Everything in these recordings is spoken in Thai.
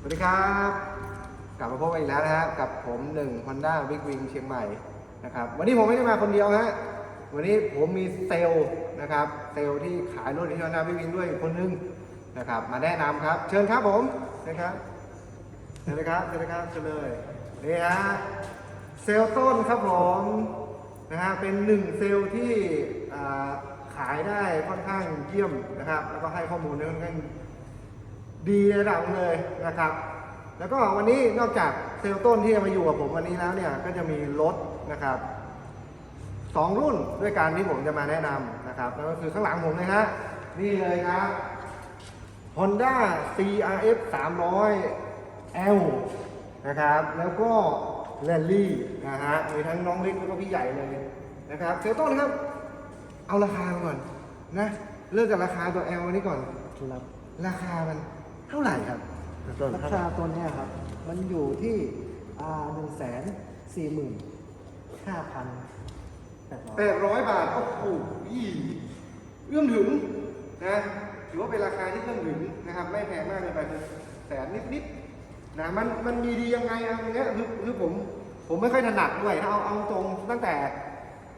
สวัสดีครับ กลับมาพบกันอีกแล้วนะฮะกับผมหนึ่ง Honda Big Wing เชียงใหม่นะครับ วันนี้ผมไม่ได้มาคนเดียวฮะวันนี้ผมมีเซลล์นะครับ เซลล์ที่ขายรถที่ Honda Big Wing ด้วยคนนึงนะครับ มาแนะนำครับ เชิญครับผมเชิญครับเชิญเลยครับเชิญเลยครับเชิญเลยนี่ฮะเซลล์ต้นครับผมนะฮะเป็นหนึ่งเซลล์ที่ขายได้ค่อนข้างเยี่ยมนะครับ แล้วก็ให้ข้อมูลได้ค่อนข้าง ดีระดับเลยนะครับ แล้วก็วันนี้นอกจากเซลล์ต้นที่จะมาอยู่กับผมวันนี้แล้วเนี่ยก็จะมีรถนะครับสองรุ่นด้วยกันที่ผมจะมาแนะนำนะครับนั่นก็คือข้างหลังผมเลยฮะนี่เลยครับ Honda CRF 300 L นะครับ แล้วก็ Rally นะฮะมีทั้งน้องเล็กแล้วก็พี่ใหญ่เลยนะครับเซลล์ต้นครับ เอาราคาก่อนนะ เริ่มจากราคาตัว L นี้ก่อนครับราราคามัน เท่าไหร่ครับต้นคาตัวเนี้ยครับ มันอยู่ที่อ่าหนึ่งแสนสี่หมื่นห้าพันแปดร้อยแปดร้อยบาทโอ้โหเอื้อมถึงนะถือว่าเป็นราคาที่เอื้อมถึงนะครับ ไม่แพงมากเกินไปคือแสนนิดๆนะมันมันมีดียังไงอะตรงเนี้ยคือคือผมผมไม่ค่อยถนัดด้วยถ้าเอาเอาตรงตั้งแต่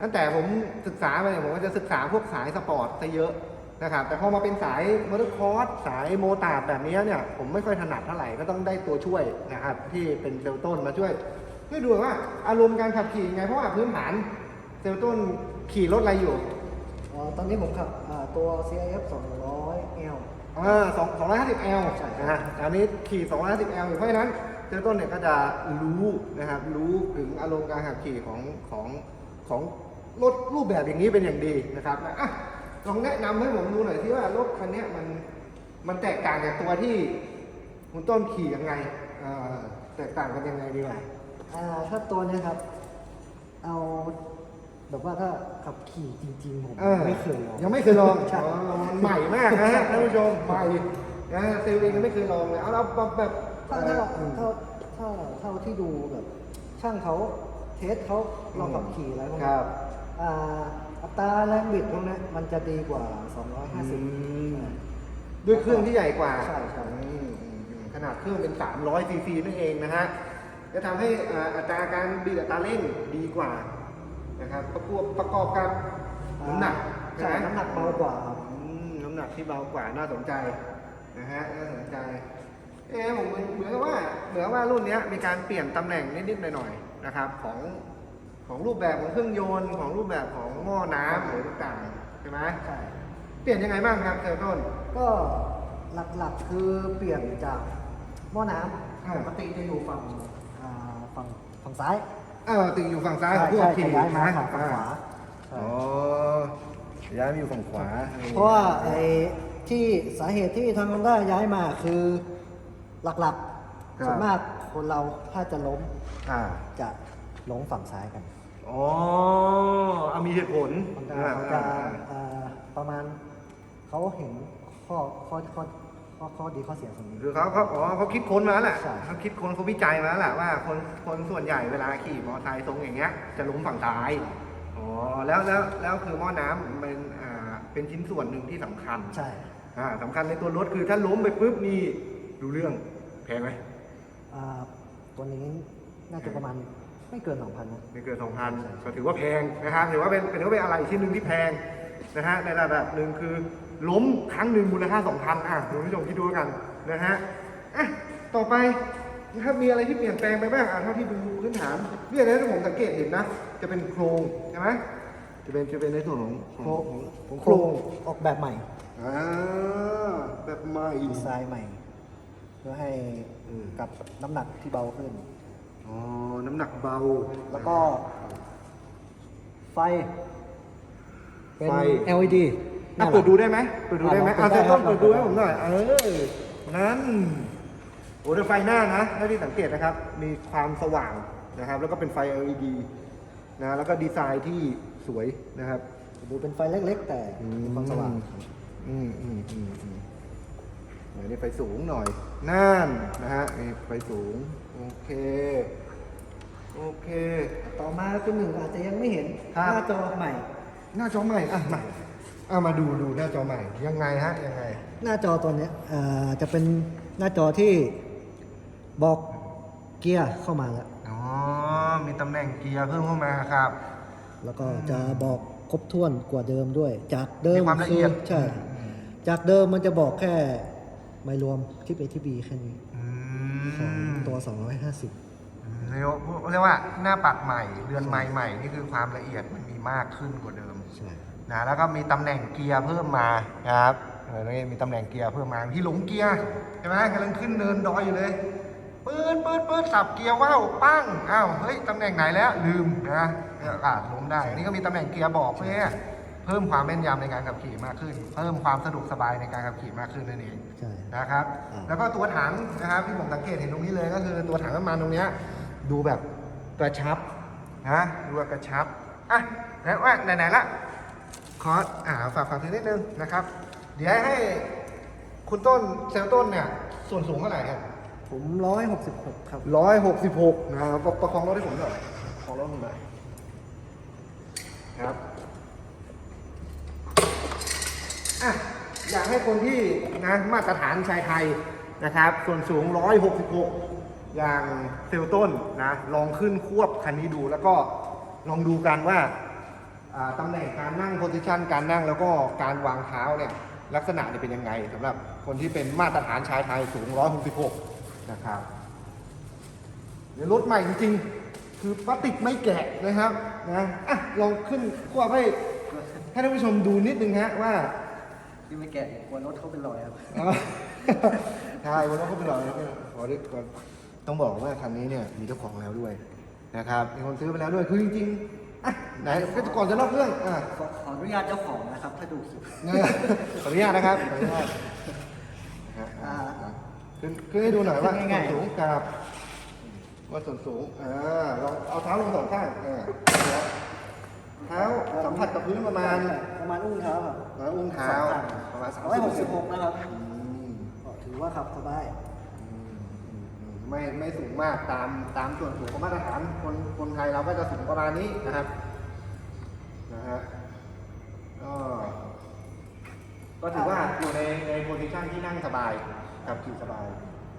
ตั้งแต่ผมศึกษาไปเนี่ยผมก็จะศึกษาพวกสายสปอร์ตซะเยอะ นะครับแต่พอมาเป็นสายมอเตอร์คอร์สสายโมตาร์ดแบบนี้เนี่ยผมไม่ค่อยถนัดเท่าไหร่ก็ต้องได้ตัวช่วยนะครับที่เป็นเซลล์ต้นมาช่วยเพื่อดูว่าอารมณ์การขับขี่ยังไงเพราะว่าพื้นฐานเซลล์ต้นขี่รถอะไรอยู่อ๋อตอนนี้ผมขับอ่าตัว CIF 200 L อ่าสองสองร้อยห้าสิบ L ใช่นะฮะอันนี้ขี่สองร้อยห้าสิบ L อยู่เพราะฉะนั้นเซลล์ต้นเนี่ยก็จะรู้นะครับรู้ถึงอารมณ์การขับขี่ของของของรถรูปแบบอย่างนี้เป็นอย่างดีนะครับนะอะ ลองแนะนำให้ผมดูหน่อยที่ว่ารถคันเนี้ยมันมันแตกต่างจากตัวที่คุณต้นขี่ยังไงอ่าแตกต่างกันยังไงดีวะอ่าถ้าตัวเนี้ยครับ เอาแบบว่าถ้าขับขี่จริงๆผมออไม่เคยลองยังไม่เคยลองใช่อ๋อมันใหม่มากนะฮะท่านผู้ชมใหม่นะเซลล์เองยังไม่เคยลองเลยเอาเราแบบถ้าถ้าถ้าถ้าเท่าที่ดูแบบ ช่างเขาเทสเขาลองขับขี่อะไรพวกคนี้รับ อ่าอัตราแรงบิดพวกนี้มันจะดีกว่าอืม250 ด้วยเครื่องที่ใหญ่กว่าใช่ใช่ อืมอืมอืมขนาดเครื่องเป็น 300ซีซีนั่นเองนะฮะ จะทำให้อ่าอัตราการบิดอัตราเร่งดีกว่านะครับประกอบประกอบกับน้ำหนักใช่ไหม น้ำหนักเบากว่าครับ อืมน้ำหนักที่เบากว่าน่าสนใจนะฮะน่าสนใจ เอ๊ะผมเหมือนเหมือนกับว่าเหมือนกับว่ารุ่นเนี้ยมีการเปลี่ยนตำแหน่งนิดๆหน่อยๆนะครับ ของ ของรูปแบบของเครื่องยนต์ของรูปแบบของหม้อน้ำหรือต่างๆใช่ไหมใช่ เปลี่ยนยังไงบ้างครับเซลต้น ก็หลักๆคือเปลี่ยนจากหม้อน้อ่าำปกติจะอยู่ฝั่งอ่าฝั่งฝั่งซ้ายเออติดอยู่ฝั่งซ้ายของผู้ขับขี่ใช่ย้ายมานะฝั่งฝั่งขวาใช่อ๋อย้ายมาอยู่ฝั่งขวา เพราะว่าไอ้ที่สาเหตุที่ทางฮอนด้าย้ายมาคือหลักๆส่วนมากคนเราถ้าจะล้มอ่า จะล้มฝั่งซ้ายกัน อ๋อเอามีเหตุผลฮอนด้าอ่าเขาจะอ่าประมาณเขาเห็นข้อข้อข้อข้อข้อดีข้อเสียตรงนี้ คือเขาเขาอ๋อเขาคิดค้นมาแล้วแหละใช่ เขาคิดค้นเขาวิจัยมาแล้วแหละว่าคนคนส่วนใหญ่เวลาขี่มอเตอร์ไซค์ทรงอย่างเงี้ยจะล้มฝั่งซ้ายอ๋อแล้วแล้วแล้วคือหม้อน้ำเป็นอ่าเป็นชิ้นส่วนหนึ่งที่สำคัญ ใช่ อ่าสำคัญในตัวรถคือถ้าล้มไปปุ๊บนี่ดูเรื่องแพงไหม อ่าตัวนี้น่าจะประมาณ ไม่เกินสองพันนะไม่เกินสองพันก็ถือว่าแพงนะครับถือว่าเป็นเป็นว่าเป็นอะไรชิ้นหนึ่งที่แพงนะฮะในระดับหนึ่งคือล้มครั้งหนึ่งมูลค่าสองพันอะคุณผู้ชมคิดดูแล้วกันนะฮะอะต่อไปนะครับมีอะไรที่เปลี่ยนแปลงไปบ้างอะเท่าที่ดูพื้นฐานเนี่ยนะที่ผมสังเกตเห็นนะ จะเป็นโครงใช่ไหมจะเป็นจะเป็นในส่วนของของของของโครงออกแบบใหม่อ่าแบบใหม่ดีไซน์ใหม่ เพื่อให้อืมกับน้ำหนักที่เบาขึ้น อ๋อ น้ำหนักเบา แล้วก็ ไฟ เป็น ไฟ LED อะเปิดดูได้ไหมเปิดดูได้ไหมอะอะเปิเซดนได้ต้นครับ เปิดดูให้ผมหน่อย เออ นั่น โอ้แต่ไฟหน้านะถ้าที่สังเกตนะครับ มีความสว่างนะครับ แล้วก็เป็นไฟ LED นะ แล้วก็ดีไซน์ที่สวยนะครับดูเป็นไฟเล็กๆ แต่มีความสว่างอืมอืมอืมอืมหน่อยนี่ไฟสูงหน่อย นั่นนะฮะนี่ไฟสูง โอเค โอเค ต่อมาคุณหนึ่งอาจจะยังไม่เห็นครับหน้าจอใหม่ หน้าจอใหม่ อะมาเอามาดูดูหน้าจอใหม่ ยังไงฮะ ยังไง หน้าจอตัวเนี้ยเอ่อจะเป็นหน้าจอที่บอกเกียร์เข้ามาแล้ว อ๋อ มีตำแหน่งเกียร์เพิ่มเข้ามาครับ แล้วก็จะบอกครบถ้วนกว่าเดิมด้วย จากเดิมมีความละเอียด คืใช่ จากเดิมมันจะบอกแค่ไม่รวมที่ A ที่ B แค่นี้อื ของมตัว 250อืมเรียกว่าเรียกว่าหน้าปัดใหม่เรือนไม้ใหม่นี่คือความละเอียดมันมีมากขึ้นกว่าเดิมใช่ นะแล้วก็มีตำแหน่งเกียร์เพิ่มมานะครับเออนี่มีตำแหน่งเกียร์เพิ่มมาที่หลงเกียร์ใช่ไหมกำลังขึ้นเนินดอยอยู่เลยปื๊ดปื๊ดปื๊ดสับเกียร์ว่าวปั้งอ้าวเฮ้ยตำแหน่งไหนแล้วลืมนะเนี่ยอาจล้มได้อันนี่ก็มีตำแหน่งเกียร์บอกเพื่อเพิ่มความแม่นยำในการขับขี่มากขึ้น เพิ่มความสะดวกสบายในการขับขี่มากขึ้นนั่นเองใช่นะครับ อ่า แล้วก็ตัวถังนะครับที่ผมสังเกตเห็นตรงนี้เลยก็คือตัวถังน้ำมันตรงเนี้ยดูแบบกระชับนะดูแบบกระชับอะแล้วว่าไหนๆละขออ่าฝากฝากถึงนิดนึงนะครับ เดี๋ยวให้คุณต้นเซลต้นเนี่ยส่วนสูงเท่าไหร่ครับผม166ครับร้อยหกสิบหกนะครับประประคองรถให้ผมหน่อยประคองรถผมหน่อยครับ อะอยากให้คนที่นะมาตรฐานชายไทยนะครับ ส่วนสูง 166 อย่างเซลต้นนะลองขึ้นควบคันนี้ดูแล้วก็ลองดูกันว่าอ่าตำแหน่งการนั่งโพสิชันการนั่งแล้วก็การวางเท้าเนี่ยลักษณะเนี่ยเป็นยังไงสำหรับคนที่เป็นมาตรฐานชายไทยสูง 166 นะครับเดี๋ยวรถใหม่จริงๆ คือพลาสติกไม่แกะนะครับนะอะลองขึ้นควบให้ให้ท่านผู้ชมดูนิดนึงฮะว่า ที่ไม่แกะกลัวรถเขาเป็นรอยครับอ๋อใช่วันนี้เขาเป็นหล่อนะขอด้วยก่อนต้องบอกว่าคันนี้เนี่ยมีเจ้าของแล้วด้วยนะครับมีคนซื้อไปแล้วด้วยคือจริงๆอะไหนก็ก่อนจะเล่าเรื่องอะ ขอขออนุญาตเจ้าของนะครับ ถ้าดูคลิป เนี่ยขออนุญาตนะครับขออนุญาตนะฮะอ่าขึ้นขึ้นให้ดูหน่อยว่าขึ้ส่นง่ายๆวนสูงกับว่าส่วนสูงอ่าลองเอาเท้าลงสองข้างอ่าเท้าสัมผัสกับพื้นประมาณประมาณอุ้งเท้าครับป ระมาณอุ้งเท้าประมาณสามร้อยหสิกบสิบหกนะครับก็ถือว่าขับสบายไม่ไม่สูงมากตามตามส่วนสูงของมาตรฐานคนคนไทยเราก็จะสูงประมาณนี้นะครับนะฮะก็ก็ถือว่าอยู่ในในโพซิชันที่นั่งสบายขับขี่สบาย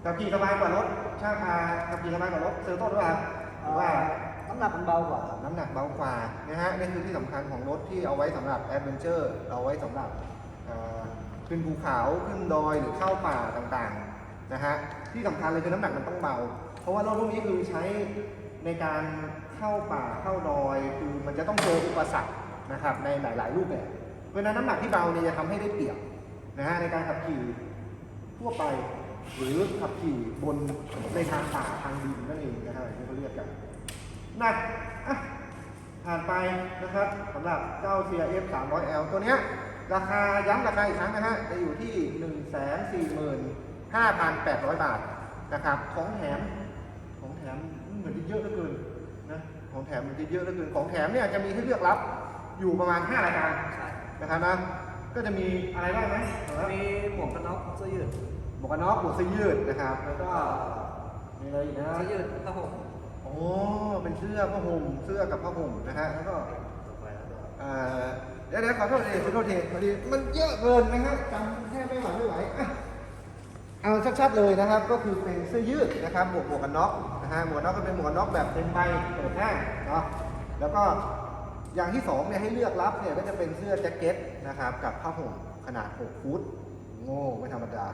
ขับขี่สบายกว่ารถช่างอาขับขี่สบายกว่ารถเซอร์โต้ด้วยครับหรือว่า น้ำหนักมันเบากว่า น้ำหนักเบากว่านะฮะนี่คือที่สำคัญของรถที่เอาไว้สำหรับแอดเวนเจอร์เอาไว้สำหรับขึ้นภูเขาขึ้นดอยหรือเข้าป่าต่างๆนะฮะที่สำคัญเลยคือน้ำหนักมันต้องเบา เพราะว่ารถรุ่นนี้คือใช้ในการเข้าป่าเข้าดอย คือมันจะต้องเจออุปสรรคนะครับในหลาย ๆ รูปแบบเพราะฉะนั้นน้ำหนักที่เบาเนี่ยจะทำให้ได้เปรียบนะฮะในการขับขี่ทั่วไปหรือขับขี่บนในทางป่าทางดินนั่นเองนะฮะที่เขาเรียกกัน หนักอะผ่านไปนะครับสำหรับเจ้า CRF 300L ตัวเนี้ยราคาย้ำราคาอีกครั้งนะฮะจะอยู่ที่ 145,800 บาทนะครับของแถมของแถมเหมือนจะเยอะเหลือเกินนะของแถมมันจะเยอะเหลือเกินของแถมเนี่ยจะมีให้เลือกรับอยู่ประมาณ 5 รายการนะครับนะก็จะมีอะไรบ้างไหมมีหมวกกันน็อกเสื้อยืดหมวกกันน็อกหมวกเสื้อยืดนะครับ แล้วก็มีอะไรอีกนะเสื้อยืดผ้าห่มโอ้เป็นเสื้อผ้าห่มเสื้อกับผ้าห่มนะฮะแล้วก็อ่าเดี๋ยวเดี๋ยวขอโทษทีขอโทษทีพอดีมันเยอะเกินนะฮะจำแทบไม่ไหวไม่ไหวอะเอาชัดๆเลยนะครับ ก็คือเป็นเสื้อยืดนะครับหมวกหมวกกันน็อกนะฮะหมวกกันน็อกก็เป็นหมวกกันน็อกแบบเต็มใบเปิดห้างเนาะแล้วก็อย่างที่สองเนี่ยให้เลือกรับเนี่ยก็จะเป็นเสื้อแจ็คเก็ตนะครับกับผ้าห่มขนาด 6 ฟุต โง่ไม่ธรรมดา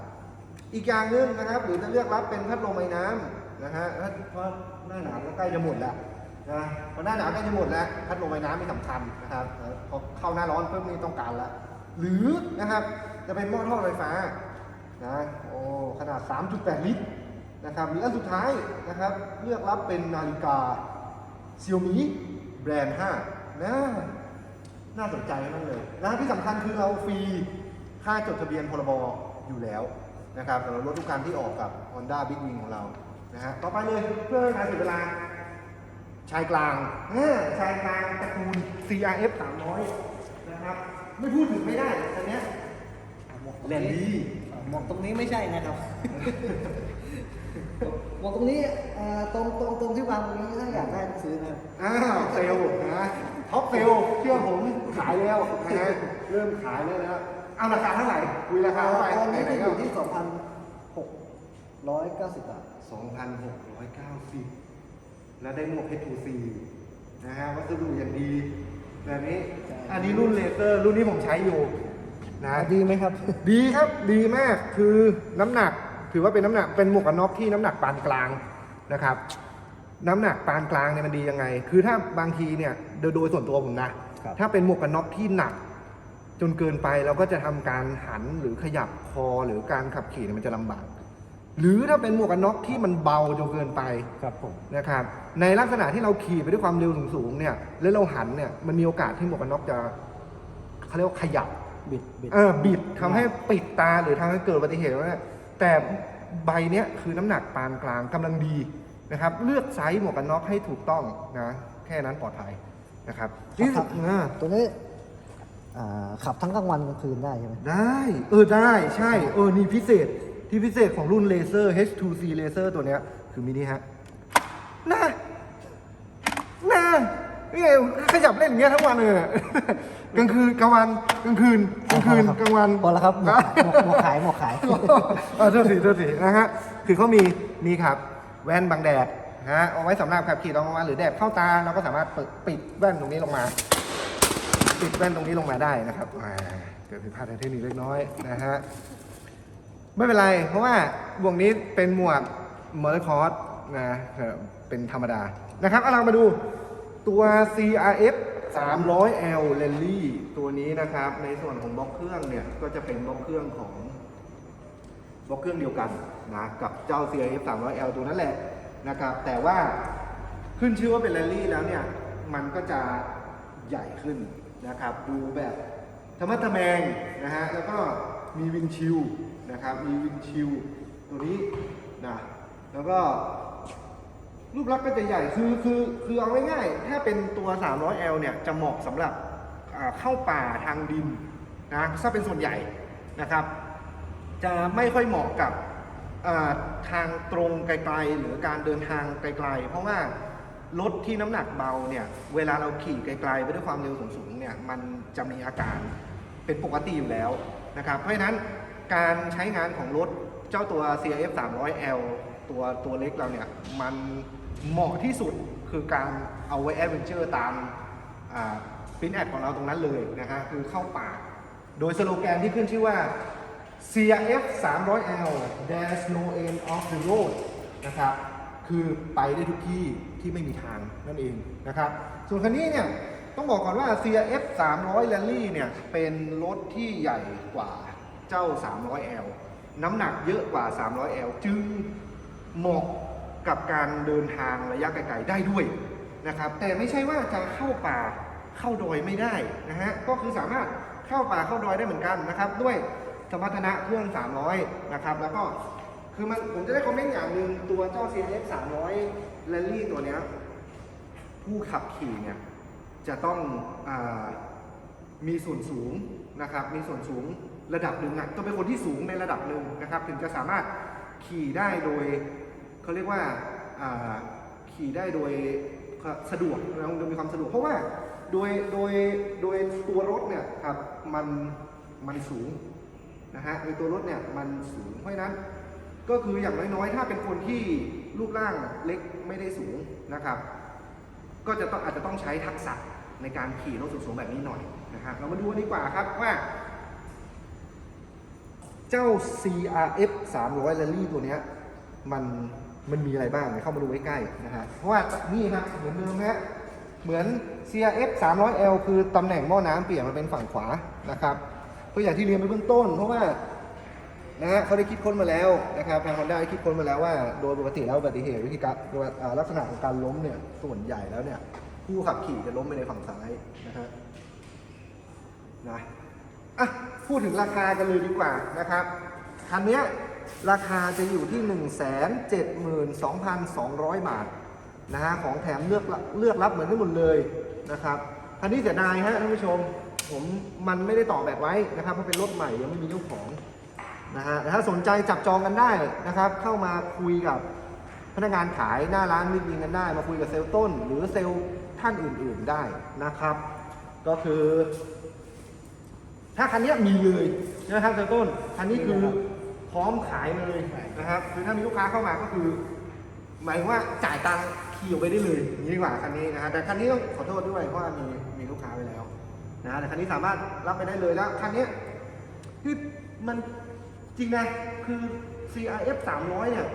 อีกอย่างหนึงนะครับ หรือจะเลือกรับเป็นพัดลมไอ้น้ำ นะฮะเพราะหน้าหนาวก็ใกล้จะหมดแล้วนะพอหน้าหนาวใกล้จะหมดแล้วพัดลมไอ้น้ำไม่สำคัญนะครับพอเข้าหน้าร้อนเพิ่มนี่ต้องการแล้วหรือนะครับจะเป็นหม้อทอดไฟฟ้านะโอ้ขนาด 3.8 ลิตรนะครับหรืออันสุดท้ายนะครับเลือกรับเป็นนาฬิกาเซี่ยมี่แบรนด์5นะน่าสนใจนั่นเลยนะที่สำคัญคือเราฟรีค่าจดทะเบียนพรบอยู่แล้วนะครับสำหรับรถทุกคันที่ออกกับ Honda Big Wing ของเรา นะฮะต่อไปเลยเพื่อไม่ให้การเสียเวลา ชายกลางเออชายกลางตระกูล CRF 300 นะครับ ไม่พูดถึงไม่ได้อันเนี้ยแลนดี้หมวกตรงนี้ไม่ใช่นะครับหมวกตรงนี้เอ่อตรงตรงตรงที่วางตรงนี้ถ้าอยากได้ต้องซื้อนะครับอ้าวเซลล์นะท็อปเซลล์เชื่อผมขายแล้วนะฮะเริ่มขายแล้วนะเอาราคาเท่าไหร่คุยราคาเท่าไหร่ตอนนี้ไหนจะๆอก็ยู่ที่สองพันหกร้อยเก้าสิบบาท 2,690 แล้วได้หมวก H2C นะฮะวัสดุอย่างดี แบบนี้ใช่อันนี้รุ่นเลเซอร์ รุ่นนี้ผมใช้อยู่นะดีไหมครับ ดีครับดีมากคือน้ำหนักถือว่าเป็นน้ำหนักเป็นหมวกกันน็อกที่น้ำหนักปานกลางนะครับ น้ำหนักปานกลางเนี่ยมันดียังไง คือถ้าบางทีเนี่ยโดยโดยส่วนตัวผมนะครับถ้าเป็นหมวกกันน็อกที่หนัก จนเกินไปเราก็จะทำการหันหรือขยับคอหรือการขับขี่เนี่ยมันจะลำบาก หรือถ้าเป็นหมวกกันน็อกที่มันเบาจนเกินไปครับผมนะครับ ในลักษณะที่เราขี่ไปด้วยความเร็วสูงๆเนี่ยแล้วเราหันเนี่ยมันมีโอกาสที่หมวกกันน็อกจะเขาเรียกว่าขยับบิดบิดเออบิดทำให้ปิดตาหรือทำให้เกิดอุบัติเหตุนะแต่ใบเนี้ยคือน้ำหนักปานกลางกำลังดีนะครับ เลือกไซส์หมวกกันน็อกให้ถูกต้องนะแค่นั้นปลอดภัยนะครับนี่ครับ อ่า ตัวนี้อ่าขับทั้งกลางวันกลางคืนได้ใช่ไหมได้ เออได้ใช่ เออนี่พิเศษ ที่พิเศษของรุ่นเลเซอร์ H2C เลเซอร์ตัวเนี้ยคือมินิฮะน่าน่านี่ไงขยับเล่นอย่างเงี้ยทั้งวันเลยอะกลางคืนกลางวันกลางคืนกลางคืนกลางวัน พอแล้วครับหมวกหมวกขายหมวกขายหมวกขาย เออโทษทีโทษทีนะฮะ คือเขามีนี่ครับ แว่นบังแดดนะฮะ เอาไว้สำหรับขับขี่ตอนกลางวันหรือแดดเข้าตา เราก็สามารถเปิดปิดแว่นตรงนี้ลงมา ปิดแว่นตรงนี้ลงมาได้นะครับอ่าเกิดผิดพลาดทางเทคนิคเล็กน้อยนะฮะ ไม่เป็นไร เพราะว่าหมวกนี้เป็นหมวกเตอร์คอร์สนะเออเป็นธรรมดานะครับเอาเรามาดูตัว CRF 300L Rally ตัวนี้นะครับ ในส่วนของบล็อกเครื่องเนี่ย ก็จะเป็นบล็อกเครื่องของบล็อกเครื่องเดียวกันนะกับเจ้า CRF 300L ตัวนั้นแหละนะครับ แต่ว่าขึ้นชื่อว่าเป็นแรลลี่แล้วเนี่ย มันก็จะใหญ่ขึ้นนะครับ ดูแบบธรรมะทะแมงนะฮะแล้วก็มีวินชิล นะครับ มีวินชิลตัวนี้นะแล้วก็รูปลักษณ์ก็จะใหญ่คือคือคือเอาง่ายๆถ้าเป็นตัว 300L เนี่ยจะเหมาะสำหรับเข้าป่าทางดินนะถ้าเป็นส่วนใหญ่นะครับ จะไม่ค่อยเหมาะกับทางตรงไกลๆ หรือการเดินทางไกลๆ เพราะว่ารถที่น้ำหนักเบาเนี่ยเวลาเราขี่ไกลๆไปด้วยความเร็วสูงๆเนี่ยมันจะมีอาการเป็นปกติอยู่แล้วนะครับ เพราะฉะนั้น การใช้งานของรถเจ้าตัว CRF 300L ตัวตัวเล็กเราเนี่ย มันเหมาะที่สุดคือการเอาไว้แอดเวนเจอร์ตามฟินแอดของเราตรงนั้นเลยนะฮะ คือเข้าป่า โดยสโลแกนที่ขึ้นชื่อว่า CRF 300L There's no end of the road นะครับ คือไปได้ทุกที่ที่ไม่มีทางนั่นเองนะครับ ส่วนคันนี้เนี่ย ต้องบอกก่อนว่า CRF 300 Rally เนี่ย เป็นรถที่ใหญ่กว่า เจ้า 300L น้ำหนักเยอะกว่า 300L จึงเหมาะกับการเดินทางระยะไกลๆได้ด้วยนะครับ แต่ไม่ใช่ว่าจะเข้าป่าเข้าดอยไม่ได้นะฮะ ก็คือสามารถเข้าป่าเข้าดอยได้เหมือนกันนะครับ ด้วยสมรรถนะเครื่อง 300 นะครับ แล้วก็คือมันผมจะได้คอมเมนต์อย่างหนึ่งตัวเจ้า CRF 300 Rally ตัวเนี้ยผู้ขับขี่เนี่ยจะต้องอา มีส่วนสูงนะครับ มีส่วนสูงระดับหนึ่งอะต้องเป็นคนที่สูงในระดับหนึ่งนะครับ ถึงจะสามารถขี่ได้โดยเขาเรียกว่าขี่ได้โดยสะดวกนะโดยมีความสะดวก เพราะว่าโดยโดยโดยตัวรถเนี่ยครับมันมันสูงนะฮะโดยตัวรถเนี่ยมันสูงเพราะฉะนั้นก็คืออย่างน้อยๆ ถ้าเป็นคนที่รูปร่างเล็กไม่ได้สูงนะครับ ก็จะต้องอาจจะต้องใช้ทักษะ ในการขี่รถสูงๆแบบนี้หน่อยนะฮะเรามาดูกันดีกว่าครับว่า เจ้า CRF 300 Rally ตัวเนี้ยมันมันมีอะไรบ้างเดี๋ยวเข้ามาดูใกล้ๆนะฮะเพราะว่านี่ครับเหมือนเดิมฮะเหมือน CRF 300L คือตำแหน่งหม้อน้ำเปลี่ยนมาเป็นฝั่งขวานะครับก็อย่างที่เรียนไปเบื้องต้น เพราะว่านะฮะเขาได้คิดค้นมาแล้วนะครับทางฮอนด้าได้คิดค้นมาแล้วว่า โดยปกติแล้วอุบัติเหตุวิธีการลักษณะของการล้มเนี่ยส่วนใหญ่แล้วเนี่ย ผู้ขับขี่จะล้มไปในฝั่งซ้ายนะฮะนะอะพูดถึงราคากันเลยดีกว่านะครับคันนี้ราคาจะอยู่ที่ 1 7 2 2 0 0 บาทนะฮะของแถมเลือกเลือกรับเหมือนกันหมดเลยนะครับคันนี้เสียดายฮะท่านผู้ชมผมมันไม่ได้ต่อแบบไว้นะครับเพราะเป็นรถใหม่ยังไม่มีเจ้าของนะฮะแต่ถ้าสนใจจับจองกันได้นะครับ เข้ามาคุยกับพนักงานขายหน้าร้านมิดวิงกันได้ มาคุยกับเซลล์ต้น หรือเซลล์ ท่านอื่นๆได้นะครับ ก็คือ ถ้าคันเนี้ยมีเลยนะครับเซลล์ต้นคันนี้คือขร้อมขายเลยนะครับ คือถ้ามีลูกค้าเข้ามาก็คือ หมายถึงว่าจ่ายตังค์ขี่ออกไปได้เลยอย่างนี้ดีกว่าคันนี้นะฮะแต่คันนี้ต้องขอโทษด้วยเพราะว่ามีมีลูกค้าไปแล้วนะฮะแต่คันนี้สามารถรับไปได้เลยแล้วคันเนี้ยคือมันจริงนะคือ CRF 300เนี่ย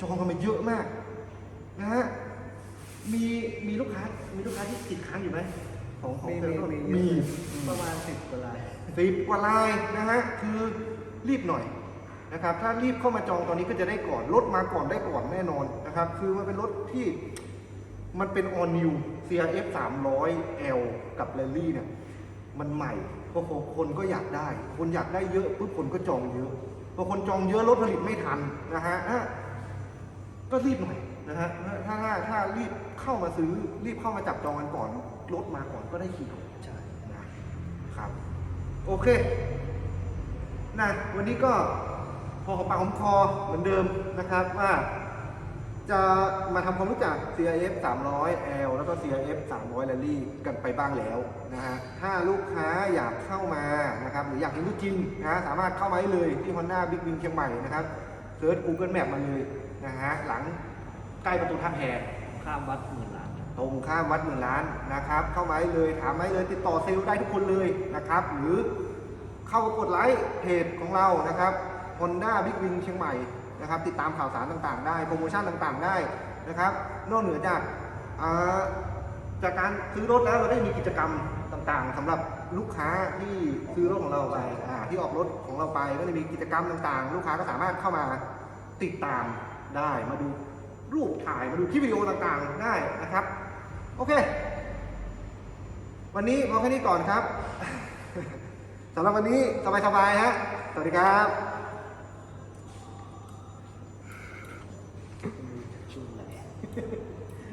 จองกันมาเยอะมากนะฮะ มีมีลูกค้ามีลูกค้าที่ติดค้างอยู่ไหมของของมีเซลล์มีมีประมาณสิบกว่าลายสิบกว่าลายนะฮะคือรีบหน่อยนะครับ ถ้ารีบเข้ามาจองตอนนี้ก็จะได้ก่อนรถมาก่อนได้ก่อนแน่นอนนะครับ คือมันเป็นรถที่มันเป็น all new CRF 300 L กับ Rally เนี่ยมันใหม่พอคนก็อยากได้ คนอยากได้เยอะปุ๊บคนก็จองเยอะพอคนจองเยอะรถผลิตไม่ทันนะฮะอะก็รีบหน่อย นะฮะถ้าถ้าถ้ารีบเข้ามาซื้อรีบเข้ามาจับจองกันก่อนรถมาก่อนก็ได้ขี่ก่อนใช่นะครับ โอเคนะวันนี้ก็พอหอมปากหอมคอเหมือนเดิมนะครับว่าจะมาทำความรู้จัก CRF 300 L แล้วก็ CRF 300 Rally กันไปบ้างแล้วนะฮะ ถ้าลูกค้าอยากเข้ามานะครับ หรืออยากเห็นตัวจริงนะสามารถเข้ามาได้เลยที่ Honda Big Wing เชียงใหม่นะครับเซิร์ช Google Map มาเลยนะฮะ หลัง ใกล้ประตูท่าแพข้ามวัดหมื่นล้านตรงข้ามวัดหมื่นล้านนะครับ เข้ามาได้เลยถามมาได้เลยติดต่อเซลล์ได้ทุกคนเลยนะครับ หรือเข้ากดไลค์เพจของเรานะครับ Honda Big Wing เชียงใหม่นะครับติดตามข่าวสารต่างๆ ได้โปรโมชั่นต่างๆ ได้นะครับ นอกเหนือจากอ่าจากการซื้อรถแล้วเราได้มีกิจกรรมต่างๆสำหรับลูกค้าที่ซื้อรถของเราไปอ่าที่ออกรถของเราไปก็จะมีกิจกรรมต่างๆ ลูกค้าก็สามารถเข้ามาติดตามได้มาดู รูปถ่ายมาดูคลิปวิดีโอต่างๆได้นะครับ โอเค วันนี้พอแค่นี้ก่อนครับสำหรับวันนี้สบายๆฮะสวัสดีครับ